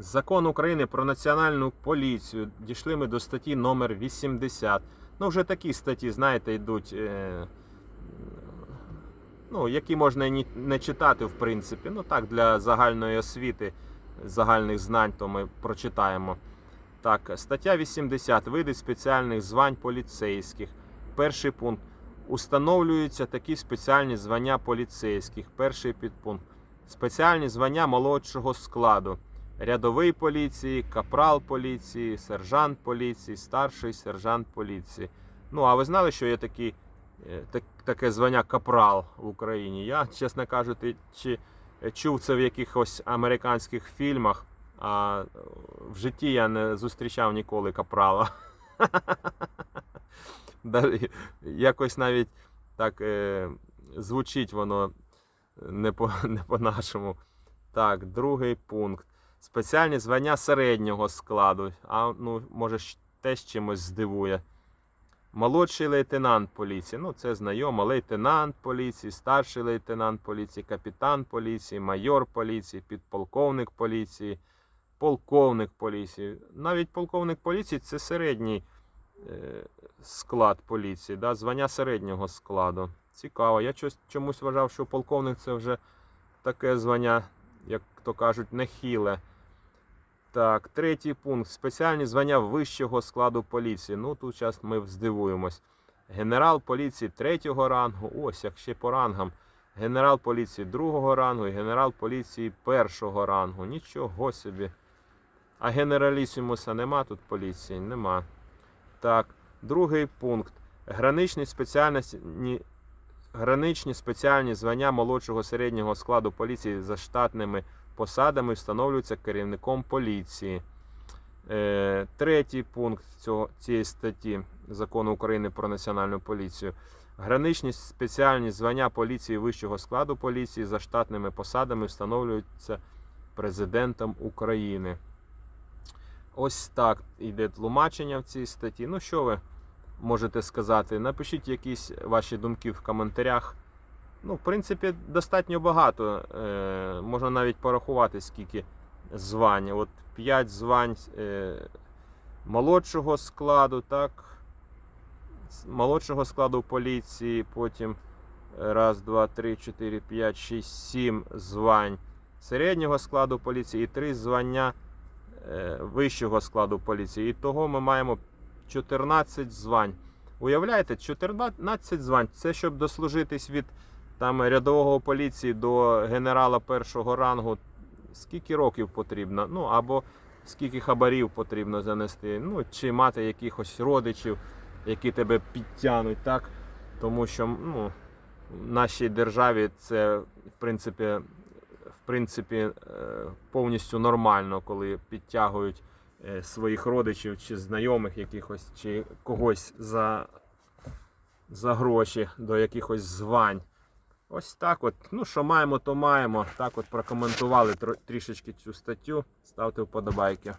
Закон України про національну поліцію. Дійшли ми до статті номер 80. Ну, вже такі статті, знаєте, йдуть. Е, ну, які можна і не читати, в принципі. Ну так, для загальної освіти, загальних знань, то ми прочитаємо. Так, стаття 80. Види спеціальних звань поліцейських. Перший пункт. Установлюються такі спеціальні звання поліцейських. Перший підпункт. Спеціальні звання молодшого складу. Рядовий поліції, капрал поліції, сержант поліції, старший сержант поліції. Ну, а ви знали, що є такі, е, так, таке звання капрал в Україні? Я, чесно кажучи, чи чув це в якихось американських фільмах, а е, в житті я не зустрічав ніколи капрала. Якось навіть так е, звучить воно не по, не по-нашому. Так, другий пункт. Спеціальні звання середнього складу. А ну, може, теж чимось здивує. Молодший лейтенант поліції. Ну, це знайомо. Лейтенант поліції, старший лейтенант поліції, капітан поліції, майор поліції, підполковник поліції, полковник поліції. Навіть полковник поліції це середній е, склад поліції, да? звання середнього складу. Цікаво. Я чомусь вважав, що полковник це вже таке звання, як то кажуть, нехіле. Так, третій пункт. Спеціальні звання вищого складу поліції. Ну, тут зараз ми здивуємось. Генерал поліції третього рангу, ось як ще по рангам. Генерал поліції другого рангу і генерал поліції першого рангу. Нічого собі. А генералісімуса нема тут поліції? Нема. Так, другий пункт. Граничні спеціальні, граничні спеціальні звання молодшого середнього складу поліції за штатними посадами встановлюються керівником поліції. Е, третій пункт цього, цієї статті закону України про національну поліцію. Граничні спеціальні звання поліції вищого складу поліції за штатними посадами встановлюються президентом України. Ось так йде тлумачення в цій статті. Ну, що ви можете сказати? Напишіть якісь ваші думки в коментарях. Ну, в принципі, достатньо багато. Е, можна навіть порахувати, скільки звань. От 5 звань е, молодшого складу, так. Молодшого складу поліції, потім е, раз, два, три, чотири, п'ять, шість, сім звань середнього складу поліції і 3 звання е, вищого складу поліції. І того ми маємо 14 звань. Уявляєте, 14 звань. Це щоб дослужитись від там рядового поліції до генерала першого рангу. Скільки років потрібно? Ну або скільки хабарів потрібно занести. Ну чи мати якихось родичів, які тебе підтягнуть, так? Тому що ну, в нашій державі це в принципі, в принципі е, повністю нормально, коли підтягують своїх родичів чи знайомих якихось, чи когось за, за гроші до якихось звань. Ось так от. Ну, що маємо, то маємо. Так от прокоментували трішечки цю статтю. Ставте вподобайки.